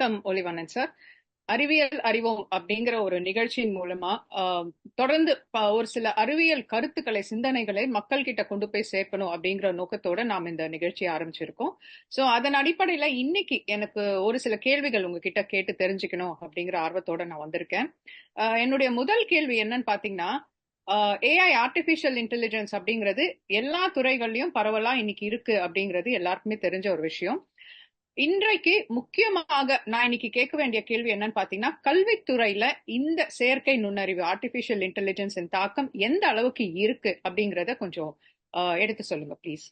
வணக்கம் ஒலிவண்ணன் சார். அறிவியல் அறிவோம் அப்படிங்கிற ஒரு நிகழ்ச்சியின் மூலமா தொடர்ந்து ஒரு சில அறிவியல் கருத்துக்களை சிந்தனைகளை மக்கள் கிட்ட கொண்டு போய் சேர்க்கணும் அப்படிங்கிற நோக்கத்தோட நாம் இந்த நிகழ்ச்சியை ஆரம்பிச்சிருக்கோம். சோ அதன் அடிப்படையில இன்னைக்கு எனக்கு ஒரு சில கேள்விகள் உங்ககிட்ட கேட்டு தெரிஞ்சுக்கணும் அப்படிங்கிற ஆர்வத்தோட நான் வந்திருக்கேன். என்னுடைய முதல் கேள்வி என்னன்னு பாத்தீங்கன்னா ஏஐ ஆர்டிபிஷியல் இன்டெலிஜென்ஸ் அப்படிங்கிறது எல்லா துறைகள்லயும் பரவலா இன்னைக்கு இருக்கு அப்படிங்கிறது எல்லாருக்குமே தெரிஞ்ச ஒரு விஷயம். இன்றைக்கு முக்கியமாக நான் இன்னைக்கு கேட்க வேண்டிய கேள்வி என்னன்னு பாத்தீங்கன்னா கல்வித்துறையில இந்த செயற்கை நுண்ணறிவு ஆர்டிபிஷியல் இன்டெலிஜென்ஸின் தாக்கம் எந்த அளவுக்கு இருக்கு அப்படிங்கறத கொஞ்சம் எடுத்து சொல்லுங்க ப்ளீஸ்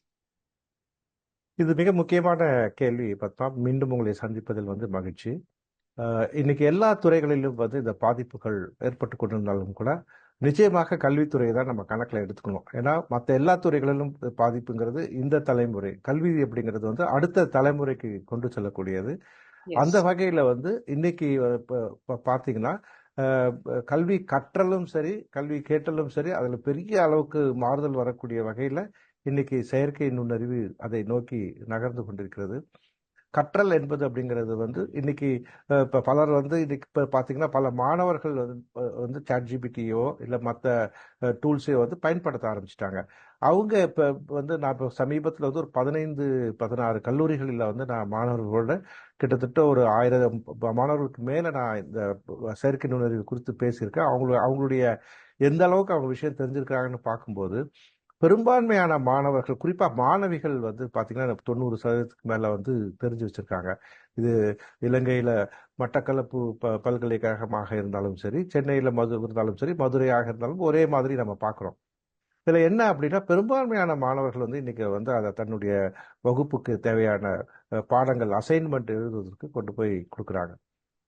இது மிக முக்கியமான கேள்வி. பத்மா மீண்டும் உங்களை சந்திப்பதில் வந்து மகிழ்ச்சி. இன்னைக்கு எல்லா துறைகளிலும் வந்து இந்த பாதிப்புகள் ஏற்பட்டு கொண்டிருந்தாலும் கூட நிச்சயமாக கல்வித்துறையை தான் நம்ம கணக்கில் எடுத்துக்கணும். ஏன்னா மற்ற எல்லா துறைகளிலும் பாதிப்புங்கிறது இந்த தலைமுறை. கல்வி அப்படிங்கிறது வந்து அடுத்த தலைமுறைக்கு கொண்டு செல்லக்கூடியது. அந்த வகையில் வந்து இன்னைக்கு பார்த்தீங்கன்னா கல்வி கற்றலும் சரி கல்வி கேட்டலும் சரி அதில் பெரிய அளவுக்கு மாறுதல் வரக்கூடிய வகையில் இன்னைக்கு செயற்கை நுண்ணறிவு அதை நோக்கி நகர்ந்து கொண்டிருக்கிறது. கற்றல் என்பது அப்படிங்கிறது வந்து இன்னைக்கு இப்போ பலர் வந்து இன்னைக்கு இப்போ பார்த்தீங்கன்னா பல மாணவர்கள் வந்து அஹ், சாட் ஜிபிடியோ இல்லை மற்ற டூல்ஸையோ வந்து பயன்படுத்த ஆரம்பிச்சிட்டாங்க. அவங்க இப்போ வந்து நான் இப்போ சமீபத்தில் வந்து ஒரு பதினைந்து பதினாறு கல்லூரிகளில் வந்து நான் மாணவர்களோட கிட்டத்தட்ட ஒரு ஆயிரம் மாணவர்களுக்கு மேலே நான் இந்த செயற்கை நுண்ணறிவு குறித்து பேசியிருக்கேன். அவங்கள அவங்களுடைய எந்த அளவுக்கு அவங்க விஷயம் தெரிஞ்சிருக்கிறாங்கன்னு பார்க்கும்போது பெரும்பான்மையான மாணவர்கள் குறிப்பாக மாணவிகள் வந்து பார்த்திங்கன்னா தொண்ணூறு சதவீதத்துக்கு மேலே வந்து தெரிஞ்சு வச்சுருக்காங்க. இது இலங்கையில் மட்டக்களப்பு ப பல்கலைக்கழகமாக இருந்தாலும் சரி சென்னையில் மது இருந்தாலும் சரி மதுரையாக இருந்தாலும் ஒரே மாதிரி நம்ம பார்க்குறோம் இதில் என்ன அப்படின்னா பெரும்பான்மையான மாணவர்கள் வந்து இன்றைக்கி வந்து அதை தன்னுடைய வகுப்புக்கு தேவையான பாடங்கள் அசைன்மெண்ட் எழுதுவதற்கு கொண்டு போய் கொடுக்குறாங்க.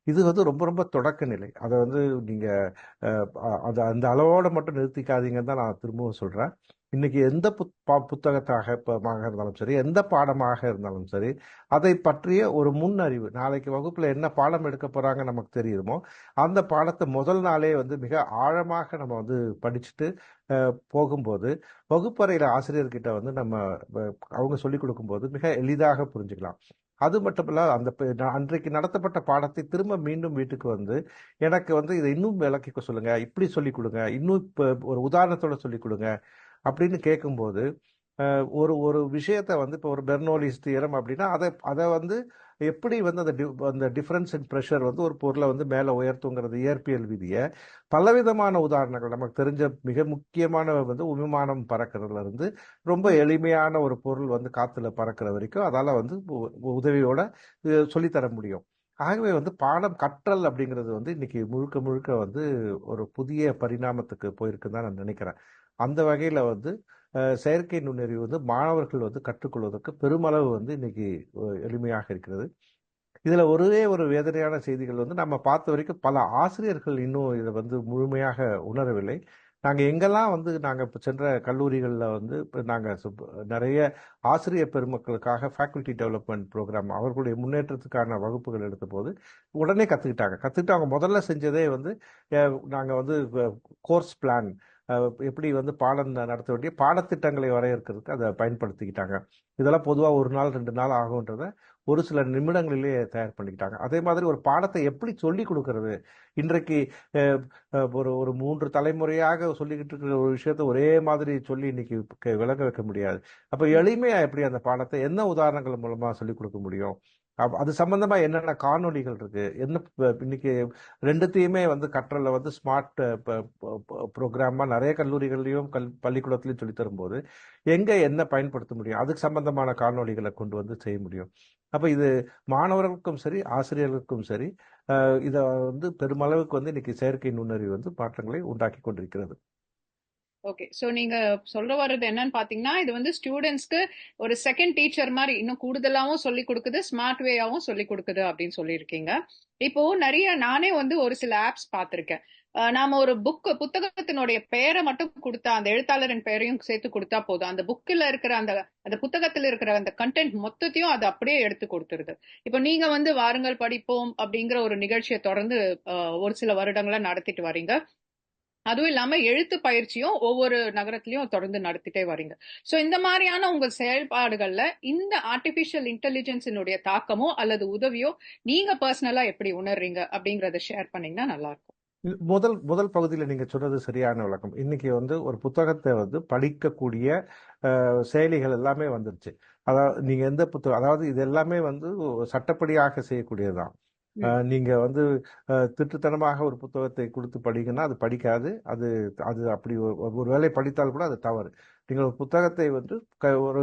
இது வந்து ரொம்ப ரொம்ப தொடக்க நிலை. அதை வந்து நீங்கள் அதை அந்த அளவோடு மட்டும் நிறுத்திக்காதீங்கன்னு தான் நான் திரும்பவும் சொல்கிறேன் இன்னைக்கு எந்த புத் பா- புத்தகத்தாக இருந்தாலும் சரி எந்த பாடமாக இருந்தாலும் சரி அதை பற்றிய ஒரு முன்னறிவு நாளைக்கு வகுப்பில் என்ன பாடம் எடுக்க போகிறாங்க நமக்கு தெரியுமோ அந்த பாடத்தை முதல் நாளே வந்து மிக ஆழமாக நம்ம வந்து படிச்சுட்டு போகும்போது வகுப்பறையில் ஆசிரியர்கிட்ட வந்து நம்ம அவங்க சொல்லிக் கொடுக்கும்போது மிக எளிதாக புரிஞ்சுக்கலாம். அது மட்டுமல்ல அந்த அன்றைக்கு நடத்தப்பட்ட பாடத்தை திரும்ப மீண்டும் வீட்டுக்கு வந்து எனக்கு வந்து இதை இன்னும் விளக்கிக்க சொல்லுங்கள் இப்படி சொல்லிக் கொடுங்க இன்னும் இப்போ ஒரு உதாரணத்தோட சொல்லிக் கொடுங்க அப்படின்னு கேட்கும்போது ஒரு ஒரு விஷயத்தை வந்து இப்போ ஒரு பெர்னோலிஸ் தியரம் அப்படின்னா அதை அதை வந்து எப்படி வந்து அந்த டி- அந்த டிஃபரன்ஸ் இன் ப்ரெஷர் வந்து ஒரு பொருளை வந்து மேலே உயர்த்துங்கிறது இயற்பியல் விதியை பலவிதமான உதாரணங்கள் நமக்கு தெரிஞ்ச மிக முக்கியமான வந்து விமானம் பறக்கிறதுல இருந்து ரொம்ப எளிமையான ஒரு பொருள் வந்து காத்துல பறக்கிற வரைக்கும் அதால வந்து உதவியோட சொல்லித்தர முடியும். ஆகவே வந்து பாடம் கற்றல் அப்படிங்கிறது வந்து இன்னைக்கு முழுக்க முழுக்க வந்து ஒரு புதிய பரிணாமத்துக்கு போயிருக்குன்னு தான் நான் நினைக்கிறேன். அந்த வகையில் வந்து செயற்கை நுண்ணறிவு வந்து மாணவர்கள் வந்து கற்றுக்கொள்வதற்கு பெருமளவு வந்து இன்னைக்கு எளிமையாக இருக்கிறது. இதில் ஒரே ஒரு வேதனையான செய்திகள் வந்து நம்ம பார்த்த வரைக்கும் பல ஆசிரியர்கள் இன்னும் இதை வந்து முழுமையாக உணரவில்லை. நாங்கள் எங்கெல்லாம் வந்து நாங்கள் இப்போ சென்ற கல்லூரிகளில் வந்து இப்போ நாங்கள் நிறைய ஆசிரியர் பெருமக்களுக்காக ஃபேக்கல்ட்டி டெவலப்மெண்ட் ப்ரோக்ராம் அவர்களுடைய முன்னேற்றத்துக்கான வகுப்புகள் எடுத்த போது உடனே கற்றுக்கிட்டாங்க கற்றுக்கிட்டு அவங்க முதல்ல செஞ்சதே வந்து நாங்கள் வந்து கோர்ஸ் பிளான் எப்படி வந்து பாடம் நடத்த வேண்டிய பாடத்திட்டங்களை வரையறுக்கிறதுக்கு அதை பயன்படுத்திக்கிட்டாங்க. இதெல்லாம் பொதுவாக ஒரு நாள் ரெண்டு நாள் ஆகுன்றத ஒரு சில நிமிடங்களிலேயே தயார் பண்ணிக்கிட்டாங்க. அதே மாதிரி ஒரு பாடத்தை எப்படி சொல்லி கொடுக்கறது? இன்றைக்கு ஒரு ஒரு மூன்று தலைமுறையாக சொல்லிக்கிட்டு இருக்கிற ஒரு விஷயத்தை ஒரே மாதிரி சொல்லி இன்னைக்கு விளங்க வைக்க முடியாது. அப்போ எளிமையா எப்படி அந்த பாடத்தை என்ன உதாரணங்கள் மூலமா சொல்லி கொடுக்க முடியும்? அது சம்பந்தமா என்னென்ன காணொலிகள் இருக்கு? என்ன இன்னைக்கு ரெண்டுத்தையுமே வந்து கற்றல வந்து ஸ்மார்ட் ப்ரோக்ராமா நிறைய கல்லூரிகள்லயும் கல் பள்ளிக்கூடத்துலயும் சொல்லி தரும்போது எங்க என்ன பயன்படுத்த முடியும்? அதுக்கு சம்பந்தமான காணொளிகளை கொண்டு வந்து செய்ய முடியும். அப்ப இது மாணவர்களுக்கும் சரி ஆசிரியர்களுக்கும் சரி இதை வந்து பெருமளவுக்கு வந்து இன்னைக்கு செயற்கை நுண்ணறிவு வந்து மாற்றங்களை உண்டாக்கி கொண்டிருக்கிறது. ஓகே சோ நீங்க சொல்ற வர்றது என்னன்னு பாத்தீங்கன்னா இது வந்து ஸ்டூடெண்ட்ஸ்க்கு ஒரு செகண்ட் டீச்சர் மாதிரி இன்னும் கூடுதலாவும் சொல்லி கொடுக்குது ஸ்மார்ட் வேயாவும் சொல்லி கொடுக்குது அப்படின்னு சொல்லியிருக்கீங்க. இப்போ நிறைய நானே வந்து ஒரு சில ஆப்ஸ் பார்த்திருக்கேன் நாம ஒரு புக் புத்தகத்தினுடைய பெயரை மட்டும் கொடுத்தா அந்த எழுத்தாளரின் பெயரையும் சேர்த்து கொடுத்தா போதும். அந்த புக்கில் இருக்கிற அந்த அந்த புத்தகத்துல இருக்கிற அந்த கண்டென்ட் மொத்தத்தையும் அது அப்படியே எடுத்து கொடுத்துருது. இப்போ நீங்க வந்து வாருங்கள் படிப்போம் அப்படிங்கிற ஒரு நிகழ்ச்சியை தொடர்ந்து அஹ், ஒரு சில வருடங்களா நடத்திட்டு வரீங்க. அதுவும் இல்லாம எழுத்து பயிற்சியும் ஒவ்வொரு நகரத்திலயும் தொடர்ந்து நடத்திட்டே வரீங்க. சோ இந்த மாதிரியான உங்க செயல்பாடுகள்ல இந்த ஆர்டிபிஷியல் இன்டெலிஜென்ஸினுடைய தாக்கமோ அல்லது உதவியோ நீங்க பர்சனலா எப்படி உணர்றீங்க அப்படிங்கறத ஷேர் பண்ணீங்கன்னா நல்லா இருக்கும் முதல் முதல் பகுதியில் நீங்க சொன்னது சரியான விளக்கம். இன்னைக்கு வந்து ஒரு புத்தகத்தை வந்து படிக்கக்கூடிய செயலிகள் எல்லாமே வந்துருச்சு. அதாவது நீங்க எந்த புத்தகம் அதாவது இது எல்லாமே வந்து சட்டப்படியாக செய்யக்கூடியதுதான். தான் நீங்க வந்து அஹ், திருட்டுத்தனமாக ஒரு புத்தகத்தை கொடுத்து படிங்கன்னா அது படிக்காது. அது அது அப்படி ஒரு வேளை படித்தால் கூட அது தவறு. நீங்கள் ஒரு புத்தகத்தை வந்து க- ஒரு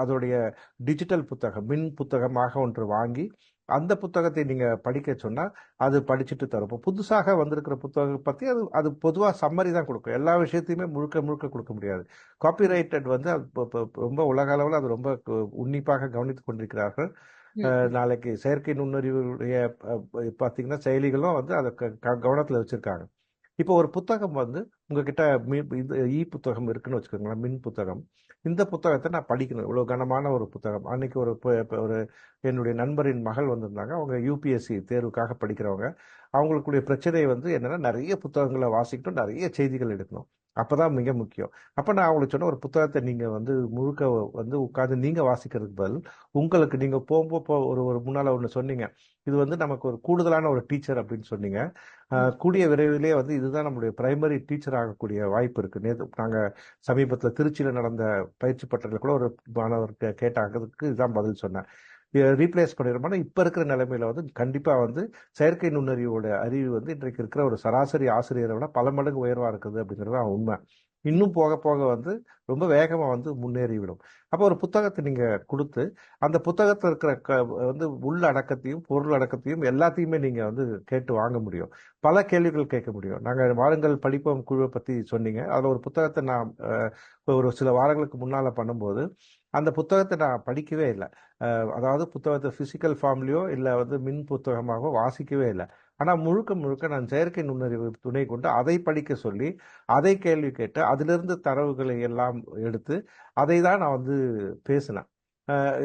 அதோடைய டிஜிட்டல் புத்தகம் மின் புத்தகமாக ஒன்று வாங்கி அந்த புத்தகத்தை நீங்க படிக்க சொன்னா அது படிச்சுட்டு தரும். இப்போ புதுசாக வந்திருக்கிற புத்தகம் பத்தி அது அது பொதுவாக சம்மரி தான் கொடுக்கும். எல்லா விஷயத்தையுமே முழுக்க முழுக்க கொடுக்க முடியாது. காப்பிரைட்டட் வந்து ரொம்ப உலக அளவில் அது ரொம்ப உன்னிப்பாக கவனித்துக் கொண்டிருக்கிறார்கள். நாளைக்கு செயற்கை நுண்ணறிவுடைய பார்த்தீங்கன்னா செயலிகளும் வந்து அதை கவனத்துல வச்சிருக்காங்க. இப்போ ஒரு புத்தகம் வந்து உங்ககிட்ட மி- இது இ புத்தகம் இருக்குன்னு வச்சுக்கோங்களேன் மின் புத்தகம். இந்த புத்தகத்தை நான் படிக்கணும். இவ்வளவு கனமான ஒரு புத்தகம். அன்னைக்கு ஒரு ஒரு என்னுடைய நண்பரின் மகள் வந்திருந்தாங்க. அவங்க யூபிஎஸ்சி தேர்வுக்காக படிக்கிறவங்க. அவங்களுக்குடைய பிரச்சனை வந்து என்னன்னா நிறைய புத்தகங்களை வாசிக்கணும் நிறைய செய்திகள் எடுக்கணும். அப்பதான் மிக முக்கியம். அப்ப நான் அவங்களுக்கு சொன்ன ஒரு புத்தகத்தை நீங்க வந்து முழுக்க வந்து உட்கார்ந்து நீங்க வாசிக்கிறதுக்கு பதில் உங்களுக்கு நீங்க போகும்போது இப்போ ஒரு ஒரு முன்னால ஒன்று சொன்னீங்க. இது வந்து நமக்கு ஒரு கூடுதலான ஒரு டீச்சர் அப்படின்னு சொன்னீங்க. கூடிய விரைவிலே வந்து இதுதான் நம்மளுடைய பிரைமரி டீச்சர் ஆகக்கூடிய வாய்ப்பு இருக்கு. நேற்று நாங்க சமீபத்தில் திருச்சியில் நடந்த பயிற்சி பட்டறையில் கூட ஒரு மாணவர் கேட்டாங்கிறதுக்கு இதுதான் பதில் சொன்னேன். ரீப்ளேஸ் பண்ணிடுறோம்னா இப்போ இருக்கிற நிலைமையில வந்து கண்டிப்பாக வந்து செயற்கை நுண்ணறிவோட அறிவு வந்து இன்றைக்கு இருக்கிற ஒரு சராசரி ஆசிரியரை விட பல மடங்கு உயர்வாக இருக்குது அப்படிங்கிறது தான் உண்மை. இன்னும் போக போக வந்து ரொம்ப வேகமாக வந்து முன்னேறிவிடும். அப்போ ஒரு புத்தகத்தை நீங்கள் கொடுத்து அந்த புத்தகத்தில் இருக்கிற க வந்து உள்ள அடக்கத்தையும் பொருள் அடக்கத்தையும் எல்லாத்தையுமே நீங்கள் வந்து கேட்டு வாங்க முடியும். பல கேள்விகள் கேட்க முடியும். நாங்கள் வாருங்கள் படிப்போம் குழுவை பற்றி சொன்னீங்க. அதில் ஒரு புத்தகத்தை நான் ஒரு சில வாரங்களுக்கு முன்னால் பண்ணும்போது அந்த புத்தகத்தை நான் படிக்கவே இல்லை. அதாவது புத்தகத்தை ஃபிசிக்கல் ஃபார்ம்லேயோ இல்லை வந்து மின் புத்தகமாகவோ வாசிக்கவே இல்லை. ஆனால் முழுக்க முழுக்க நான் செயற்கை நுண்ணறிவு துணை கொண்டு அதை படிக்க சொல்லி அதை கேள்வி கேட்டு அதிலிருந்து தரவுகளை எல்லாம் எடுத்து அதை தான் நான் வந்து பேசினேன்.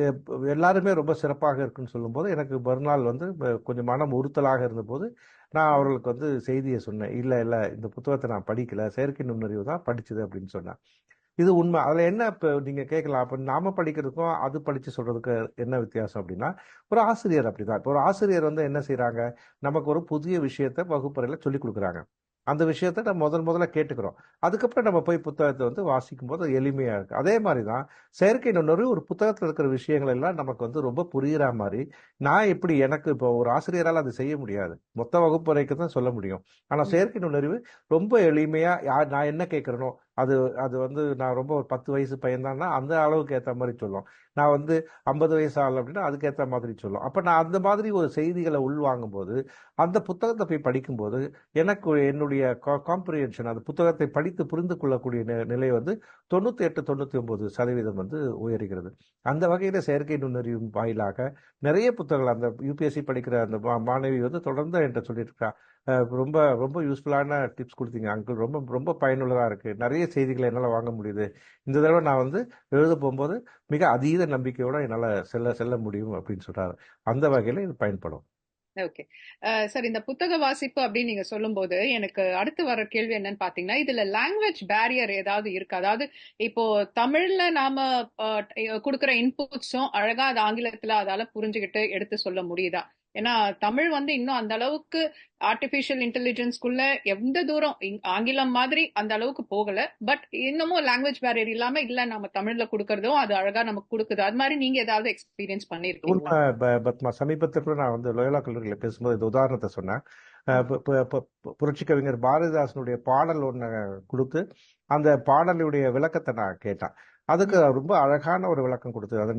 எப்- எல்லாருமே ரொம்ப சிறப்பாக இருக்குன்னு சொல்லும்போது எனக்கு மறுநாள் வந்து கொஞ்சம் மனம் உறுத்தலாக இருந்தபோது நான் அவர்களுக்கு வந்து செய்தியை சொன்னேன். இல்லை இல்லை இந்த புத்தகத்தை நான் படிக்கல. செயற்கை நுண்ணறிவு தான் படிச்சது அப்படின்னு சொன்னேன். இது உண்மை. அதுல என்ன இப்போ நீங்க கேட்கலாம். அப்ப நாம படிக்கிறதுக்கும் அது படிச்சு சொல்றதுக்கு என்ன வித்தியாசம் அப்படின்னா ஒரு ஆசிரியர் அப்படிதான். இப்போ ஒரு ஆசிரியர் வந்து என்ன செய்றாங்க? நமக்கு ஒரு புதிய விஷயத்த வகுப்பறையில சொல்லி கொடுக்குறாங்க. அந்த விஷயத்த நம்ம முதல் முதல்ல கேட்டுக்கிறோம். அதுக்கப்புறம் நம்ம போய் புத்தகத்தை வந்து வாசிக்கும் போது எளிமையா இருக்கு. அதே மாதிரி தான் செயற்கை நுண்ணறிவு ஒரு புத்தகத்தில் இருக்கிற விஷயங்கள் எல்லாம் நமக்கு வந்து ரொம்ப புரியுற மாதிரி. நான் எப்படி எனக்கு இப்போ ஒரு ஆசிரியரால் அது செய்ய முடியாது. மொத்த வகுப்பறைக்கு தான் சொல்ல முடியும். ஆனா ம். செயற்கை நுண்ணறிவு ரொம்ப எளிமையா யா- நான் என்ன கேட்கறனோ அது அது வந்து நான் ரொம்ப ஒரு பத்து வயசு பையன்தான்னா அந்த அளவுக்கு ஏற்ற மாதிரி சொல்லும். நான் வந்து ஐம்பது வயசு ஆள் அப்படின்னா அதுக்கேற்ற மாதிரி சொல்லும். அப்போ நான் அந்த மாதிரி ஒரு செய்திகளை உள்வாங்கும் போது அந்த புத்தகத்தை போய் படிக்கும்போது எனக்கு என்னுடைய காம்ப்ரிஹென்ஷன் அந்த புத்தகத்தை படித்து புரிந்து கொள்ளக்கூடிய நிலை வந்து தொண்ணூற்றி எட்டு தொண்ணூற்றி ஒன்பது சதவீதம் வந்து உயர்கிறது. அந்த வகையில் செயற்கை நுண்ணறிவு வாயிலாக நிறைய புத்தகங்கள் அந்த யூபிஎஸ்சி படிக்கிற அந்த மா- மாணவி வந்து தொடர்ந்து என்கிட்ட சொல்லிட்டு இருக்கா ரொம்ப ரொம்ப யூஸ்ஃபுல்லான டிப்ஸ் கொடுத்தீங்க. அங்கிள் ரொம்ப ரொம்ப பயனுள்ளதாக இருக்குது நிறைய செய்திகளை என்னால் வாங்க முடியுது. இந்த தடவை நான் வந்து எழுத போகும்போது மிக அதீத நம்பிக்கையோடு என்னால் செல்ல செல்ல முடியும் அப்படின்னு சொல்கிறார் அந்த வகையில் இது பயன்படும். ஓகே சார் இந்த புத்தக வாசிப்பு அப்படின்னு நீங்க சொல்லும்போது எனக்கு அடுத்து வர கேள்வி என்னன்னு பாத்தீங்கன்னா இதுல லாங்குவேஜ் பேரியர் ஏதாவது இருக்கு? அதாவது இப்போ தமிழ்ல நாம கொடுக்குற இன்புட்ஸும் அழகா அது ஆங்கிலத்துல அதால புரிஞ்சுக்கிட்டு எடுத்து சொல்ல முடியுதா? ஏன்னா தமிழ் வந்து இன்னும் அந்த அளவுக்கு ஆர்டிபிஷியல் இன்டெலிஜென்ஸ்க்குள்ள எந்த தூரம் ஆங்கிலம் மாதிரி அந்த அளவுக்கு போகல. பட் இன்னமும் லாங்குவேஜ் பேரியர் இல்லாம இல்ல நம்ம தமிழ்ல கொடுக்கறதும் அது அழகா நமக்கு கொடுக்குது. அது மாதிரி நீங்க ஏதாவது எக்ஸ்பீரியன்ஸ் பண்ணிருக்கீங்க பத்மா சமீபத்தில் கூட நான் வந்து லோயலா கல்லூரியில பேசும்போது இந்த உதாரணத்தை சொன்னேன். அஹ் புரட்சி கவிஞர் பாரதிதாசனுடைய பாடல் ஒன்று கொடுத்து அந்த பாடலுடைய விளக்கத்தை நான் கேட்டேன். அதுக்கு ரொம்ப அழகான ஒரு விளக்கம் கொடுத்தது. அந்த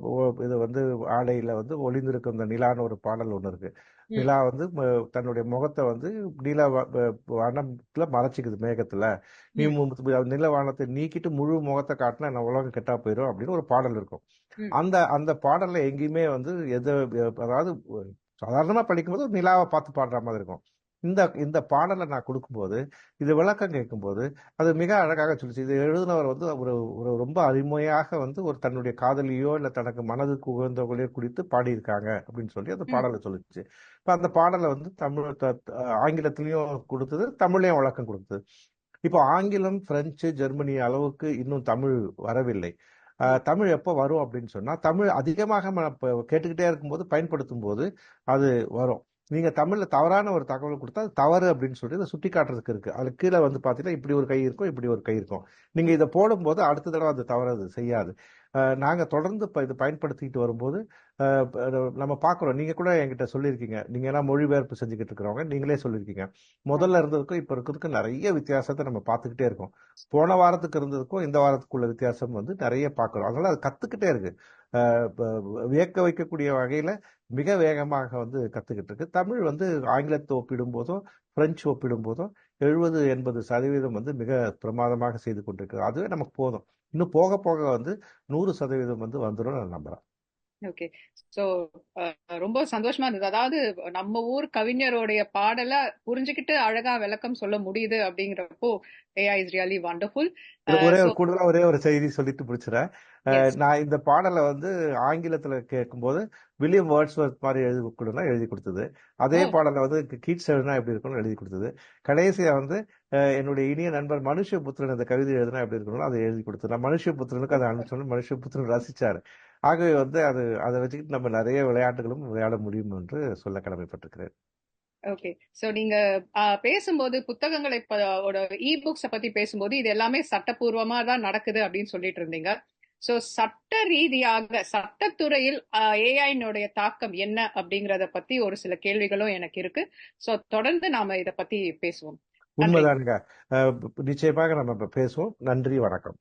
ஓ- இது வந்து ஆடையில வந்து ஒளிந்திருக்கும் இந்த நிலான்னு ஒரு பாடல் ஒன்று இருக்கு. நிலா வந்து தன்னுடைய முகத்தை வந்து நீல வானத்துல மறைச்சிக்குது மேகத்துல. நீ நீல வானத்தை நீக்கிட்டு முழு முகத்தை காட்டினா நம்ம உலகம் கெட்டா போயிடும் அப்படின்னு ஒரு பாடல் இருக்கும். அந்த அந்த பாடல்ல எங்கேயுமே வந்து எது அதாவது சாதாரணமா படிக்கும்போது ஒரு நிலாவை பார்த்து பாடுற மாதிரி இருக்கும். இந்த இந்த பாடலை நான் கொடுக்கும்போது இது விளக்கம் கேட்கும்போது அது மிக அழகாக சொல்லிச்சு. இது எழுதினவர் வந்து ஒரு ஒரு ரொம்ப அருமையாக வந்து ஒரு தன்னுடைய காதலியோ இல்லை தனக்கு மனதுக்கு உகந்தவர்களையோ குறித்து பாடியிருக்காங்க அப்படின்னு சொல்லி அந்த பாடலை சொல்லிச்சு. இப்போ அந்த பாடலை வந்து தமிழ் ஆங்கிலத்திலையும் கொடுத்தது தமிழ்லையும் விளக்கம் கொடுத்தது. இப்போ ஆங்கிலம் பிரெஞ்சு ஜெர்மனி அளவுக்கு இன்னும் தமிழ் வரவில்லை. தமிழ் எப்போ வரும் அப்படின்னு சொன்னா தமிழ் அதிகமாக கேட்டுக்கிட்டே இருக்கும்போது பயன்படுத்தும் போது அது வரும். நீங்க தமிழ்ல தவறான ஒரு தகவல் கொடுத்தா அது தவறு அப்படின்னு சொல்லி அதை சுட்டி காட்டுறதுக்கு இருக்கு. அதுல கீழே வந்து பாத்தீங்கன்னா இப்படி ஒரு கை இருக்கும் இப்படி ஒரு கை இருக்கும். நீங்க இதை போடும்போது அடுத்த தடவை அது தவறு அது செய்யாது. அஹ், நாங்க தொடர்ந்து இப்ப இது பயன்படுத்திக்கிட்டு வரும்போது நம்ம பார்க்குறோம் நீங்க கூட என்கிட்ட சொல்லியிருக்கீங்க. நீங்க எல்லாம் மொழிபெயர்ப்பு செஞ்சுக்கிட்டு இருக்கிறவங்க நீங்களே சொல்லியிருக்கீங்க. முதல்ல இருந்ததுக்கும் இப்ப இருக்கிறதுக்கும் நிறைய வித்தியாசத்தை நம்ம பார்த்துக்கிட்டே இருக்கோம். போன வாரத்துக்கு இருந்ததுக்கும் இந்த வாரத்துக்குள்ள வித்தியாசம் வந்து நிறைய பார்க்குறோம். அதனால அது கத்துக்கிட்டே இருக்கு. அஹ் இப்ப வியக்க வைக்கக்கூடிய வகையில மிக வேகமாக வந்து கத்துக்கிட்டு இருக்கு. தமிழ் வந்து ஆங்கிலத்தை ஒப்பிடும் போதும் பிரெஞ்சு ஒப்பிடும் போதும் எழுபது எண்பது சதவீதம் வந்து மிக பிரமாதமாக செய்து கொண்டிருக்கு அதுவே நமக்கு போதும். இன்னும் போக போக வந்து நூறு சதவீதம் வந்து வந்துடும் நான் நம்புறேன். ஓகே சோ ரொம்ப சந்தோஷமா இருந்தது. அதாவது நம்ம ஊர் கவிஞருடைய பாடலை புரிஞ்சுக்கிட்டு அழகா விளக்கம் சொல்ல முடியுது அப்படிங்கிறப்போ ஏஐ இஸ் ரியலி வண்டர்ஃபுல் ஒரே ஒரு கூடுதலா ஒரே ஒரு செய்தி சொல்லிட்டு எஸ் நான் இந்த பாடலை வந்து ஆங்கிலத்துல கேட்கும்போது வில்லியம் வேர்ட்ஸ்வர்த் மாதிரி எழுதி கொடுனா எழுதி கொடுத்தது. அதே பாடலை வந்து கீட்ஸ் எழுதினா எப்படி இருக்கும்னு எழுதி கொடுத்தது. கடைசியா வந்து என்னுடைய இனிய நண்பர் மனுஷபுத்திரன் இந்த கவிதை எழுதினா எப்படி இருக்கணும் அதை எழுதி கொடுத்தது. நான் மனுஷபுத்திரனுக்கு அதை அனுப்பிச்சோன்னு மனுஷபுத்திரன் ரசிச்சாரு. ஆகவே வந்து அது அதை வச்சுக்கிட்டு நம்ம நிறைய விளையாட்டுகளும் விளையாட முடியும் என்று சொல்ல கடமைப்பட்டிருக்கிறேன். ஓகே. சோ நீங்க பேசும்போது புத்தகங்களை இ புக்ஸ பத்தி பேசும்போது இது எல்லாமே சட்டப்பூர்வமா தான் நடக்குது அப்படின்னு சொல்லிட்டு இருந்தீங்க. சோ சட்ட ரீதியாக சட்டத்துறையில் ஏஐனுடைய தாக்கம் என்ன அப்படிங்கறத பத்தி ஒரு சில கேள்விகளும் எனக்கு இருக்கு. சோ தொடர்ந்து நாம இத பத்தி பேசுவோம். உண்மைதானுங்க. நிச்சயமாக நம்ம பேசுவோம். நன்றி வணக்கம்.